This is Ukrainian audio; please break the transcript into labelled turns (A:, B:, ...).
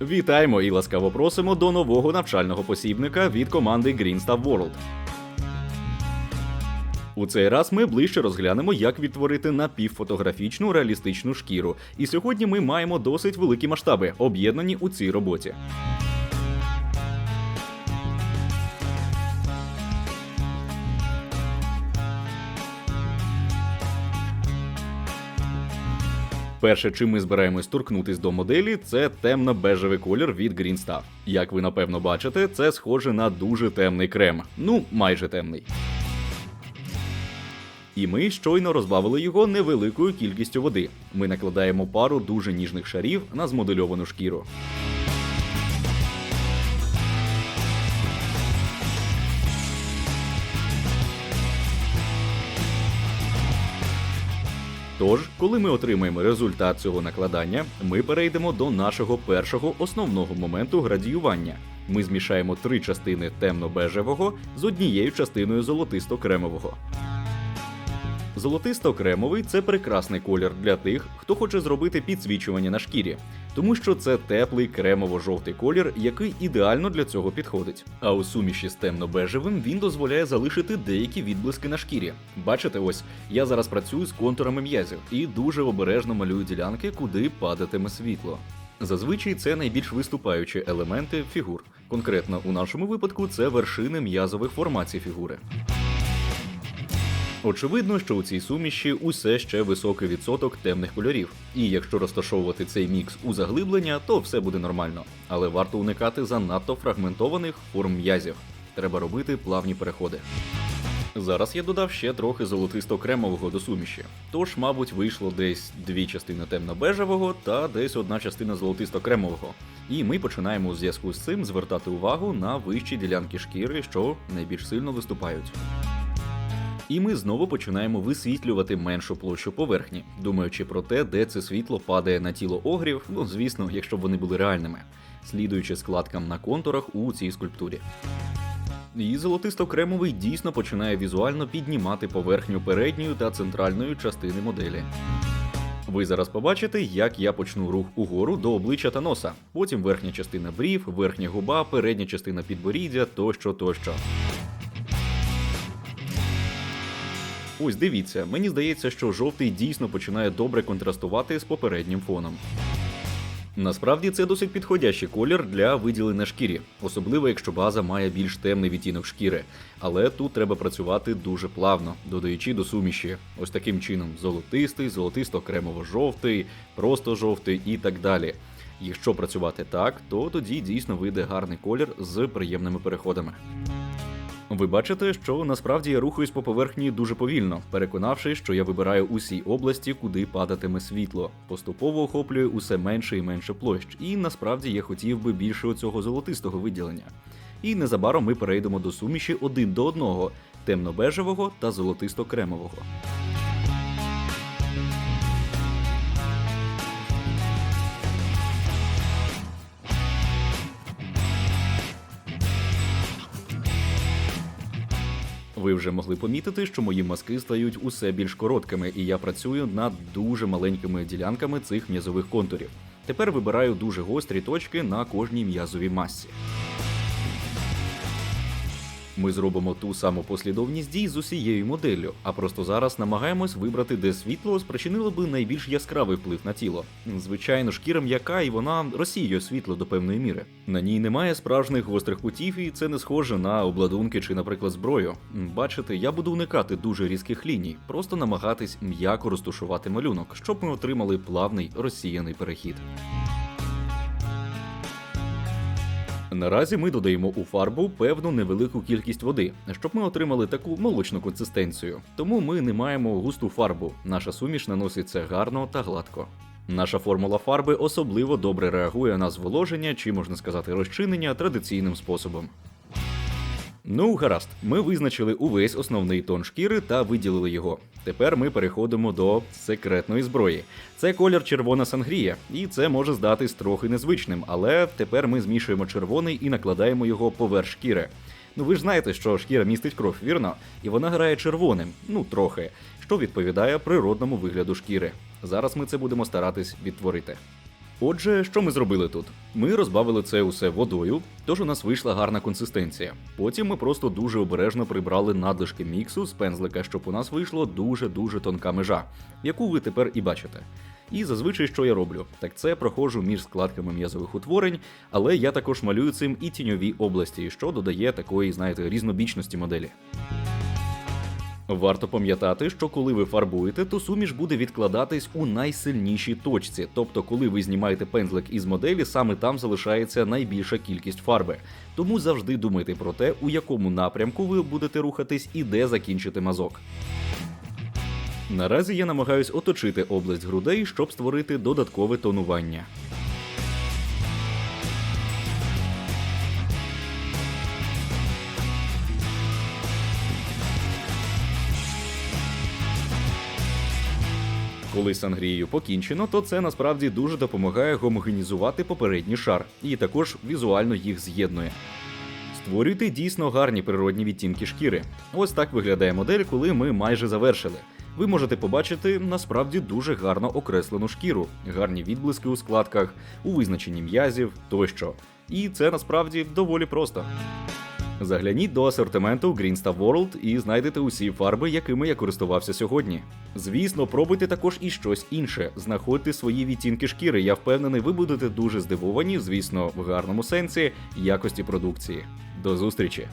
A: Вітаємо і ласкаво просимо до нового навчального посібника від команди Greenstaff World. У цей раз ми ближче розглянемо, як відтворити напівфотографічну реалістичну шкіру. І сьогодні ми маємо досить великі масштаби, об'єднані у цій роботі. Перше, чим ми збираємось торкнутись до моделі, це темно-бежевий колір від Green Stuff. Як ви напевно бачите, це схоже на дуже темний крем. Ну, майже темний. І ми щойно розбавили його невеликою кількістю води. Ми накладаємо пару дуже ніжних шарів на змодельовану шкіру. Тож, коли ми отримаємо результат цього накладання, ми перейдемо до нашого першого основного моменту градіювання. Ми змішаємо три частини темно-бежевого з однією частиною золотисто-кремового. Золотисто-кремовий це прекрасний колір для тих, хто хоче зробити підсвічування на шкірі, тому що це теплий кремово-жовтий колір, який ідеально для цього підходить. А у суміші з темно-бежевим він дозволяє залишити деякі відблиски на шкірі. Бачите, ось я зараз працюю з контурами м'язів і дуже обережно малюю ділянки, куди падатиме світло. Зазвичай це найбільш виступаючі елементи фігур. Конкретно у нашому випадку це вершини м'язових формацій фігури. Очевидно, що у цій суміші усе ще високий відсоток темних кольорів, і якщо розташовувати цей мікс у заглиблення, то все буде нормально. Але варто уникати занадто фрагментованих форм м'язів. Треба робити плавні переходи. Зараз я додав ще трохи золотисто-кремового до суміші, тож, мабуть, вийшло десь дві частини темно-бежевого та десь одна частина золотисто-кремового. І ми починаємо у зв'язку з цим звертати увагу на вищі ділянки шкіри, що найбільш сильно виступають. І ми знову починаємо висвітлювати меншу площу поверхні, думаючи про те, де це світло падає на тіло огрів, ну звісно, якщо б вони були реальними, слідуючи складкам на контурах у цій скульптурі. І золотисто-кремовий дійсно починає візуально піднімати поверхню передньої та центральної частини моделі. Ви зараз побачите, як я почну рух угору до обличчя та носа, потім верхня частина брів, верхня губа, передня частина підборіддя тощо тощо. Ось дивіться, мені здається, що жовтий дійсно починає добре контрастувати з попереднім фоном. Насправді це досить підходящий колір для виділення шкірі, особливо якщо база має більш темний відтінок шкіри. Але тут треба працювати дуже плавно, додаючи до суміші, ось таким чином: золотистий, золотисто-кремово-жовтий, просто жовтий і так далі. Якщо працювати так, то тоді дійсно вийде гарний колір з приємними переходами. Ви бачите, що насправді я рухаюсь по поверхні дуже повільно, переконавшись, що я вибираю усі області, куди падатиме світло. Поступово охоплюю усе менше і менше площ, і насправді я хотів би більше цього золотистого виділення. І незабаром ми перейдемо до суміші один до одного темно-бежевого та золотисто-кремового. Ви вже могли помітити, що мої мазки стають усе більш короткими, і я працюю над дуже маленькими ділянками цих м'язових контурів. Тепер вибираю дуже гострі точки на кожній м'язовій масі. Ми зробимо ту саму послідовність дій з усією моделлю, а просто зараз намагаємось вибрати, де світло спричинило би найбільш яскравий вплив на тіло. Звичайно, шкіра м'яка і вона розсіює світло до певної міри. На ній немає справжніх гострих кутів, і це не схоже на обладунки чи, наприклад, зброю. Бачите, я буду уникати дуже різких ліній, просто намагатись м'яко розташувати малюнок, щоб ми отримали плавний розсіяний перехід. Наразі ми додаємо у фарбу певну невелику кількість води, щоб ми отримали таку молочну консистенцію. Тому ми не маємо густу фарбу. Наша суміш наноситься гарно та гладко. Наша формула фарби особливо добре реагує на зволоження чи можна сказати розчинення традиційним способом. Ну, гаразд, ми визначили увесь основний тон шкіри та виділили його. Тепер ми переходимо до секретної зброї. Це колір червона сангрія, і це може здатись трохи незвичним, але тепер ми змішуємо червоний і накладаємо його поверх шкіри. Ну ви ж знаєте, що шкіра містить кров, вірно? І вона грає червоним, ну трохи, що відповідає природному вигляду шкіри. Зараз ми це будемо старатись відтворити. Отже, що ми зробили тут? Ми розбавили це усе водою, тож у нас вийшла гарна консистенція. Потім ми просто дуже обережно прибрали надлишки міксу з пензлика, щоб у нас вийшло дуже-дуже тонка межа, яку ви тепер і бачите. І зазвичай, що я роблю, так це проходжу між складками м'язових утворень, але я також малюю цим і тіньові області, що додає такої, знаєте, різнобічності моделі. Варто пам'ятати, що коли ви фарбуєте, то суміш буде відкладатись у найсильнішій точці. Тобто, коли ви знімаєте пензлик із моделі, саме там залишається найбільша кількість фарби. Тому завжди думайте про те, у якому напрямку ви будете рухатись і де закінчити мазок. Наразі я намагаюсь оточити область грудей, щоб створити додаткове тонування. Коли сангрією покінчено, то це насправді дуже допомагає гомогенізувати попередній шар і також візуально їх з'єднує. Створюйте дійсно гарні природні відтінки шкіри. Ось так виглядає модель, коли ми майже завершили. Ви можете побачити насправді дуже гарно окреслену шкіру, гарні відблиски у складках, у визначенні м'язів тощо. І це насправді доволі просто. Загляніть до асортименту Greenstuff World і знайдете усі фарби, якими я користувався сьогодні. Звісно, пробуйте також і щось інше. Знаходьте свої відтінки шкіри. Я впевнений, ви будете дуже здивовані, звісно, в гарному сенсі якості продукції. До зустрічі!